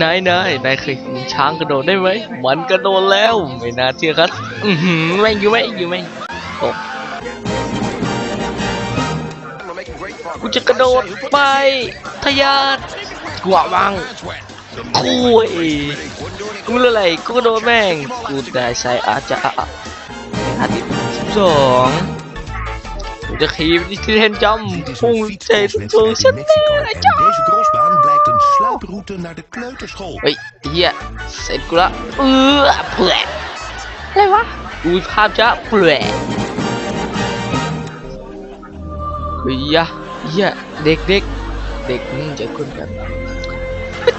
นายนายนายเคยเห็นช้างกระโดดได้ไหม มันกระโดดแล้ว ไม่น่าเชื่อครับ อือหือแม่งอยู่ไหมอยู่ไหมตกกูจะกระโดดไป ทะยานกว่าบังคุยกูไม่รู้อะไรกูกระโดดแม่ง กูได้ใส่อาจจะอาทิตย์สิบสองกูจะขี่ไปที่เทนจำพุ่งใจสูงๆฉันแน่นะจ๊ะ Deze crossbaan blijkt een sluiproute naar de kleuterschool. เฮ้ยเฮียเสร็จกูละเออเผื่ออะไรวะ อุ้ยภาพจะเปลือยเฮ้ยยะเฮียเด็กเด็กเด็กนี่จะคุ้นกันอะ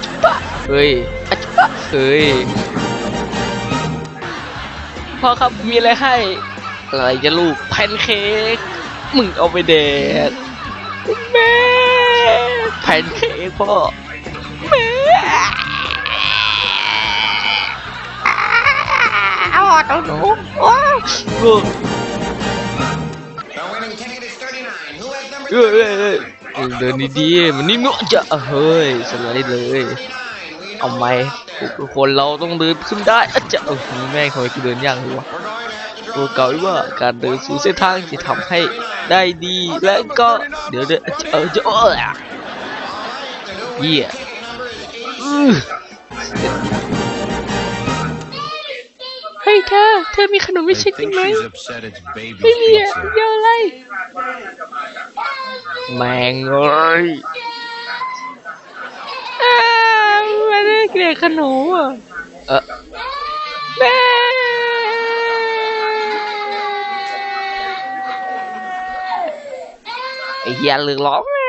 จิปะเฮ้ยอะจิปะเฮ้ยพ่อครับมีอะไรให้ อะไรจะลูกแพนเค้กมึงเอาไปเด็ดแม่แพนเค้กพ่อ อาออกหนูว้าวกู The winning ticket is 39. Who has number เอ้ยเอ้ยเอ้ยเดินดีๆมันนี่มั่วจะเฮ้ยสไลด์เลย เอาไหมทุกคนเราต้องเดินขึ้นได้อะจะเออแม่งทำไมกูเดินยากเลยวะตัวเก่าอีกว่าการเดินสู่เส้นทางที่ทำให้ได้ดีและก็เดี๋ยวเดี๋ยวเออจะเออเยี่ย ยเธอ เธอมีขนมไม่ใช่จริงไหม upset it's baby ไม่มีอะเดี๋ยวอะไรแมงเอ้ยอ้าวไม่ได้เกลียดขนมอะเออแม่ไอ้เหี้ยลือร้องแม่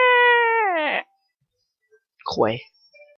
ควย